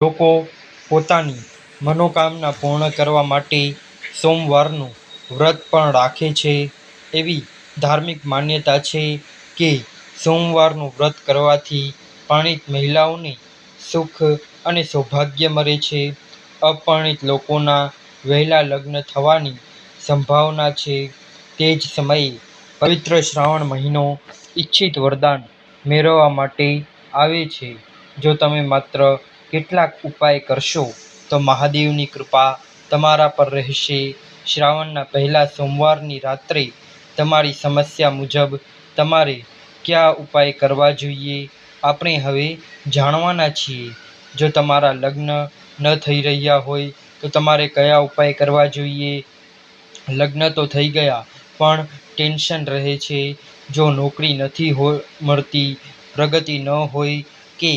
લોકો પોતાની મનોકામના પૂર્ણ કરવા માટે સોમવારનું વ્રત પણ રાખે છે. એવી ધાર્મિક માન્યતા છે કે સોમવારનું વ્રત કરવાથી પાણિત મહિલાઓને સુખ અને સૌભાગ્ય મળે છે. અપરણિત લોકોના વહેલા લગ્ન થવાની સંભાવના છે. તે જ સમયે પવિત્ર શ્રાવણ મહિનો ઇચ્છિત વરદાન મેળવવા માટે આવે છે. જો તમે માત્ર કેટલાક ઉપાય કરશો તો મહાદેવની કૃપા તમારા પર રહેશે. શ્રાવણના પહેલા સોમવારની રાત્રે તમારી સમસ્યા મુજબ તમારે કયા ઉપાય કરવા જોઈએ આપણે હવે જાણવાના છીએ. જો તમારા લગ્ન ન થઈ રહ્યા હોય તો તમારે કયા ઉપાય કરવા જોઈએ? લગ્ન તો થઈ ગયા પણ ટેન્શન રહે છે. જો નોકરી નથી હો મળતી, પ્રગતિ ન હોય કે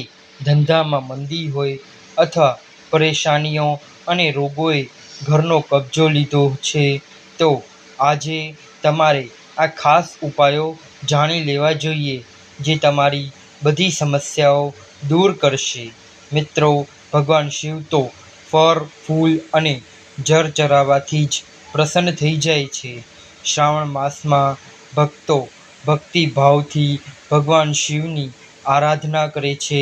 ધંધામાં મંદી હોય અથવા પરેશાનીઓ અને રોગોએ ઘરનો કબજો લીધો છે તો આજે તમારે આ ખાસ ઉપાયો જાણી લેવા જોઈએ જે તમારી બધી સમસ્યાઓ દૂર કરશે. મિત્રો ભગવાન શિવ તો ફળ, ફૂલ અને જર ચઢાવવાથી જ પ્રસન્ન થઈ જાય છે. શ્રાવણ માસમાં ભક્તો ભક્તિભાવથી ભગવાન શિવની આરાધના કરે છે.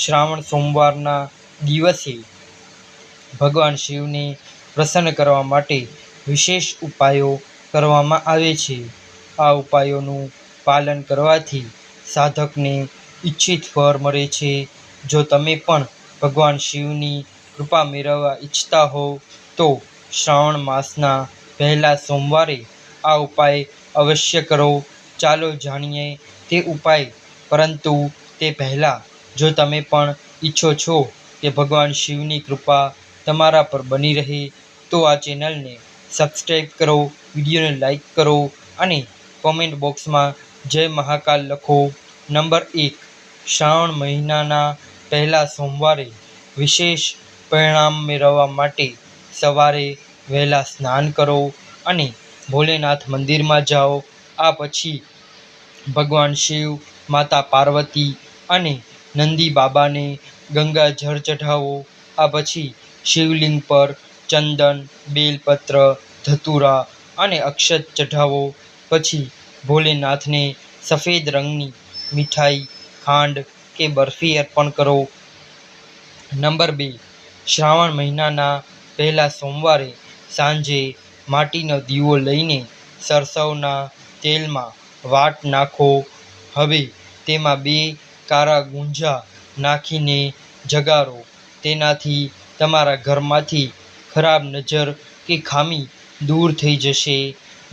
શ્રાવણ સોમવારના દિવસે ભગવાન શિવને પ્રસન્ન કરવા માટે વિશેષ ઉપાયો કરવામાં આવે છે. આ ઉપાયોનું પાલન કરવાથી સાધકને ઇચ્છિત ફળ મળે છે. જો તમે પણ ભગવાન શિવની કૃપા મેળવવા ઈચ્છતા હોવ, તો શ્રાવણ માસના પહેલા સોમવારે આ ઉપાય અવશ્ય કરો. ચાલો જાણીએ તે ઉપાય પરંતુ તે પહેલાં જો તમે પણ ઈચ્છો છો કે ભગવાન શિવની કૃપા તમારા પર બની રહે તો આ ચેનલને સબસ્ક્રાઈબ કરો, વિડીયોને લાઇક કરો અને કોમેન્ટ બોક્સમાં જય મહાકાલ લખો. નંબર એક શ્રાવણ મહિનાના પહેલા સોમવારે વિશેષ પરિણામ મેળવવા માટે સવારે વહેલા સ્નાન કરો અને ભોલેનાથ મંદિરમાં જાઓ. આ પછી ભગવાન શિવ, માતા પાર્વતી અને નંદી બાબાને ગંગાજળ ચઢાવો. આ પછી શિવલિંગ પર ચંદન, બેલપત્ર, ધતૂરા અને અક્ષત ચઢાવો. પછી ભોલેનાથને સફેદ રંગની મીઠાઈ, ખાંડ કે બરફી અર્પણ કરો. નંબર બે શ્રાવણ મહિનાના પહેલા સોમવારે સાંજે માટીનો દીવો લઈને સરસવના તેલમાં વાટ નાખો. હવે તેમાં બે કાળા ગુંજા નાખીને જગાડો. તેનાથી તમારા ઘરમાંથી ખરાબ નજર કે ખામી દૂર થઈ જશે.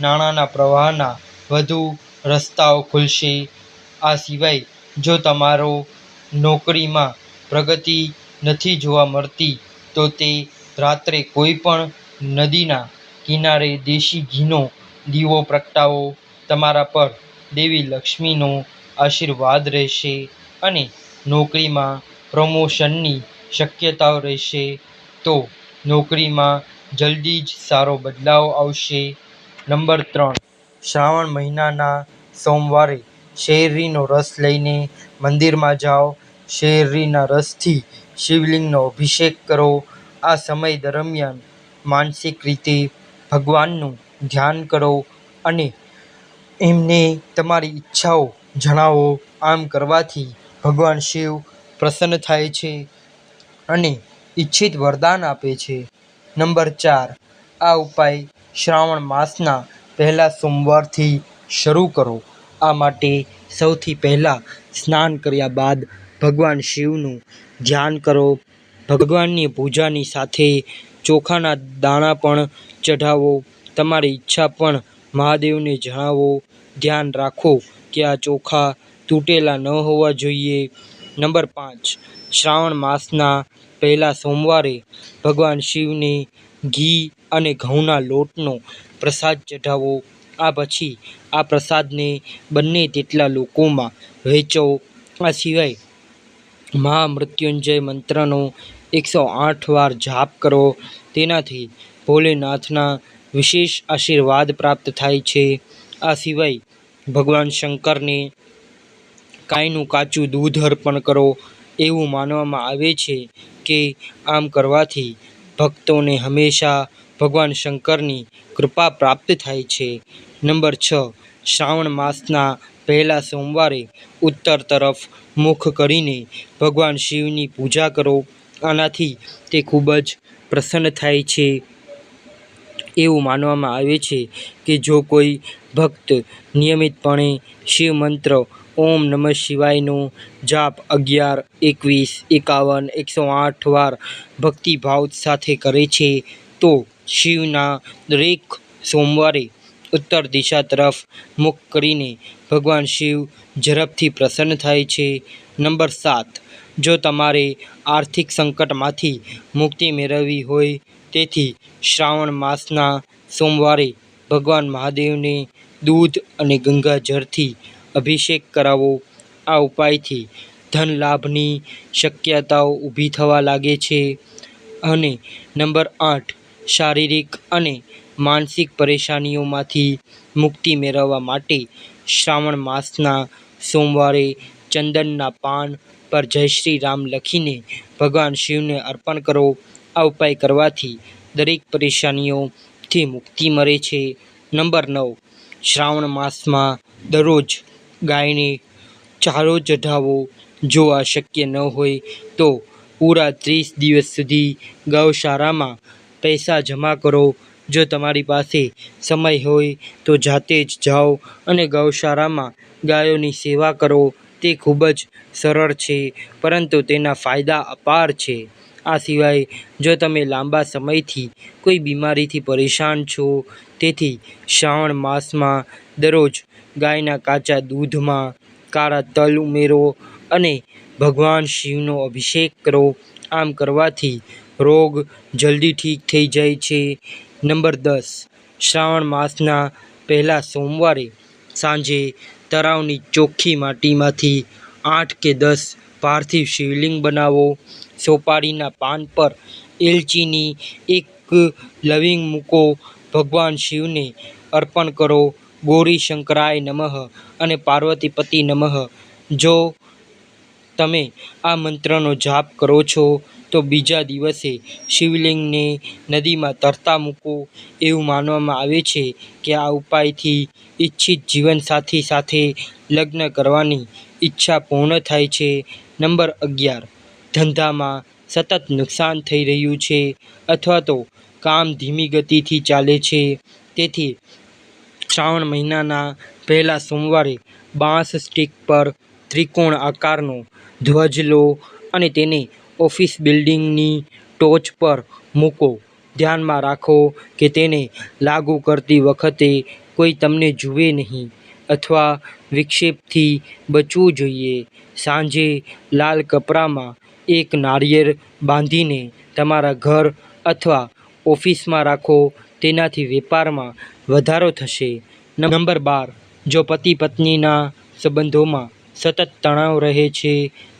નાણાંના પ્રવાહના વધુ રસ્તાઓ ખુલશે. આ સિવાય જો તમારો નોકરીમાં પ્રગતિ નથી જોવા મળતી, તો તે રાત્રે કોઈ પણ નદીના કિનારે દેશી ઘીનો દીવો પ્રગટાવો. તમારા પર દેવી લક્ષ્મીનો આશીર્વાદ રહેશે અને નોકરીમાં પ્રમોશનની શક્યતાઓ રહેશે. તો નોકરીમાં જલ્દી જ સારો બદલાવ આવશે. નંબર ત્રણ શ્રાવણ મહિનાના સોમવારે શેરડીનો રસ લઈને મંદિરમાં જાઓ. શેરડીના રસથી શિવલિંગનો અભિષેક કરો. આ સમય દરમિયાન માનસિક રીતે ભગવાનનું ધ્યાન કરો અને એમને તમારી ઈચ્છાઓ જણાવો. આમ કરવાથી ભગવાન શિવ પ્રસન્ન થાય છે અને ઇચ્છિત વરદાન આપે છે. નંબર ચાર, આ ઉપાય શ્રાવણ માસના પહેલા સોમવારથી શરૂ કરો. આ માટે સૌથી પહેલાં સ્નાન કર્યા બાદ ભગવાન શિવનું ધ્યાન કરો. ભગવાનની પૂજાની સાથે ચોખાના દાણા પણ ચઢાવો. તમારી ઈચ્છા પણ મહાદેવને જણાવો. ધ્યાન રાખો કે આ ચોખા તૂટેલા ન હોવા જોઈએ. નંબર પાંચ શ્રાવણ માસના પહેલા સોમવારે ભગવાન શિવને ઘી અને ઘઉંના લોટનો પ્રસાદ ચઢાવો. આ પછી આ પ્રસાદને બંને તેટલા લોકોમાં વહેંચો. આ સિવાય મહામૃત્યુંજય મંત્રનો એકસો આઠ વાર જાપ કરો. તેનાથી ભોલેનાથના વિશેષ આશીર્વાદ પ્રાપ્ત થાય છે. આ સિવાય ભગવાન શંકરને ગાયનું કાચું દૂધ અર્પણ કરો. એવું માનવામાં આવે છે કે આમ કરવાથી ભક્તોને હંમેશા ભગવાન શંકરની કૃપા પ્રાપ્ત થાય છે. નંબર છ, શ્રાવણ માસના પહેલા સોમવારે ઉત્તર તરફ મુખ કરીને ભગવાન શિવની પૂજા કરો. આનાથી તે ખૂબ જ પ્રસન્ન થાય છે. એવું માનવામાં આવે છે કે જો કોઈ ભક્ત નિયમિતપણે શિવ મંત્ર ઓમ નમઃ શિવાયનું જાપ અગિયાર, એકવીસ, એકાવન, એકસો આઠ વાર ભક્તિભાવ સાથે કરે છે. તો શિવના દરેક સોમવારે ઉત્તર દિશા તરફ મુખ કરીને ભગવાન શિવ ઝડપથી પ્રસન્ન થાય છે. નંબર સાત, જો તમારે આર્થિક સંકટમાંથી મુક્તિ મેળવવી હોય, તેથી શ્રાવણ માસના સોમવારે ભગવાન મહાદેવને દૂધ અને ગંગાજળથી અભિષેક કરાવો. આ ઉપાયથી ધન લાભની શક્યતાઓ ઊભી થવા લાગે છે. અને નંબર આઠ, શારીરિક અને માનસિક પરેશાનીઓમાંથી મુક્તિ મેળવવા માટે શ્રાવણ માસના સોમવારે ચંદનના પાન પર જય શ્રી રામ લખીને ભગવાન શિવને અર્પણ કરો. આ ઉપાય કરવાથી દરેક પરેશાનીઓથી મુક્તિ મળે છે. નંબર નવ, શ્રાવણ માસમાં દરરોજ ગાયને ચારો ચઢાવો જો આ શક્ય ન હોય તો પૂરા ત્રીસ દિવસ સુધી ગૌશાળામાં પૈસા જમા કરો. જો તમારી પાસે સમય હોય તો જાતે જ જાઓ અને ગૌશાળામાં ગાયોની સેવા કરો. તે ખૂબ જ સરળ છે, પરંતુ તેના ફાયદા અપાર છે. આ સિવાય જો તમે લાંબા સમયથી કોઈ બીમારીથી પરેશાન છો, તેથી શ્રાવણ માસમાં દરરોજ ગાયના કાચા દૂધમાં કાળા તલ ઉમેરો અને ભગવાન શિવનો અભિષેક કરો. આમ કરવાથી રોગ જલ્દી ઠીક થઈ જાય છે. નંબર દસ. શ્રાવણ માસના પહેલા સોમવારે સાંજે તળાવની ચોખ્ખી માટીમાંથી આઠ કે દસ પાર્થિવ શિવલિંગ બનાવો. સોપારીના પાન પર એલચીની એક લવિંગ મૂકો. ભગવાન શિવને અર્પણ કરો. ગૌરી શંકરાય નમઃ અને પાર્વતીપતિ નમઃ. જો તમે આ મંત્રનો જાપ કરો છો, તો બીજા દિવસે શિવલિંગને નદીમાં તરતા મૂકો. એવું માનવામાં આવે છે કે આ ઉપાયથી ઈચ્છિત જીવનસાથી સાથે લગ્ન કરવાની ઈચ્છા પૂર્ણ થાય છે. નંબર અગિયાર. ધંધામાં સતત નુકસાન થઈ રહ્યું છે અથવા તો કામ ધીમી ગતિથી ચાલે છે. તેથી શ્રાવણ મહિનાના પહેલા સોમવારે બાંસ સ્ટિક પર ત્રિકોણ આકારનો ધ્વજ લો અને તેને ઓફિસ બિલ્ડિંગની ટોચ પર મૂકો. ધ્યાનમાં રાખો કે તેને લાગુ કરતી વખતે કોઈ તમને જુએ નહીં અથવા વિક્ષેપથી બચવું જોઈએ. સાંજે લાલ કપડામાં એક નારિયેળ બાંધીને તમારા ઘર અથવા ઓફિસમાં રાખો તેનાથી વેપારમાં વધારો થશે. નંબર બાર, જો પતિ પત્નીના સંબંધોમાં સતત તણાવ રહે છે,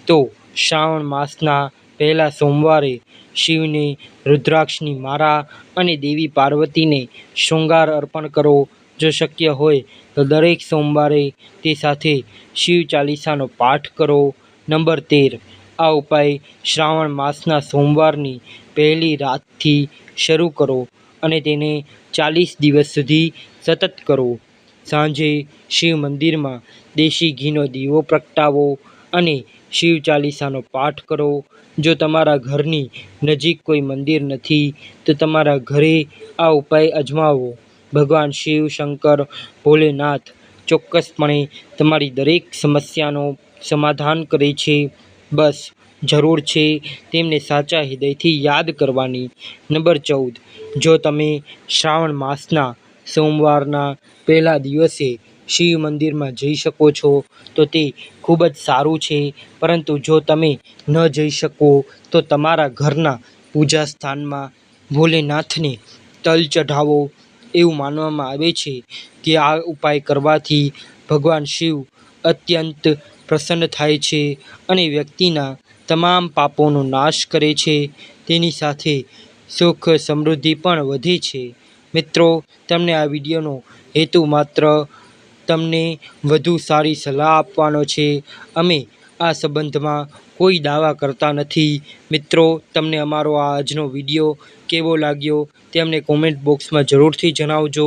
તો શ્રાવણ માસના પહેલા સોમવારે શિવને રુદ્રાક્ષની મારા અને દેવી પાર્વતીને શૃંગાર અર્પણ કરો. જો શક્ય હોય, તો દરેક સોમવારે તે સાથે શિવ ચાલીસાનો પાઠ કરો. નંબર તેર, આ ઉપાય શ્રાવણ માસના સોમવારની પહેલી રાતથી શરૂ કરો. અને તેને ચાલીસ દિવસ સુધી સતત કરો. સાંજે શિવ મંદિરમાં દેશી ઘીનો દીવો પ્રગટાવો અને શિવ ચાલીસાનો પાઠ કરો. જો તમારા ઘરની નજીક કોઈ મંદિર નથી, તો તમારા ઘરે આ ઉપાય અજમાવો. ભગવાન શિવ, શંકર, ભોલેનાથ ચોક્કસપણે તમારી દરેક સમસ્યાનો સમાધાન કરે છે. બસ. જરૂર છે તેમને સાચા હૃદયથી યાદ કરવાની. નંબર ચૌદ, જો તમે શ્રાવણ માસના સોમવારના પહેલા દિવસે શિવ મંદિરમાં જઈ શકો છો, તો તે ખૂબ જ સારું છે. પરંતુ જો તમે ન જઈ શકો, તો તમારા ઘરના પૂજા સ્થાનમાં ભોલેનાથને તલ ચઢાવો. એવું માનવામાં આવે છે કે આ ઉપાય કરવાથી ભગવાન શિવ અત્યંત પ્રસન્ન થાય છે અને વ્યક્તિના તમામ પાપોનો નાશ કરે છે. તેની સાથે સુખ સમૃદ્ધિ પણ વધે છે. મિત્રો, તમને આ વિડીયોનો હેતુ માત્ર તમને વધુ સારી સલાહ આપવાનો છે. અમે આ સંબંધમાં કોઈ દાવા કરતા નથી. મિત્રો, તમને અમારો આ આજનો વીડિયો કેવો લાગ્યો તે અમને કોમેન્ટ બોક્સમાં જરૂરથી જણાવજો.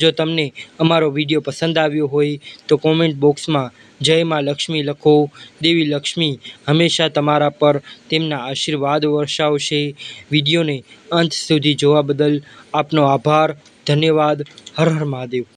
જો તમને અમારો વીડિયો પસંદ આવ્યો હોય તો કોમેન્ટ બોક્સમાં જય માં લક્ષ્મી લખો, દેવી લક્ષ્મી, હંમેશા તમારા પર તેમના આશીર્વાદ વર્ષાવશે. વિડીયોને અંત સુધી જોવા બદલ આપનો આભાર, ધન્યવાદ, હર હર મહાદેવ.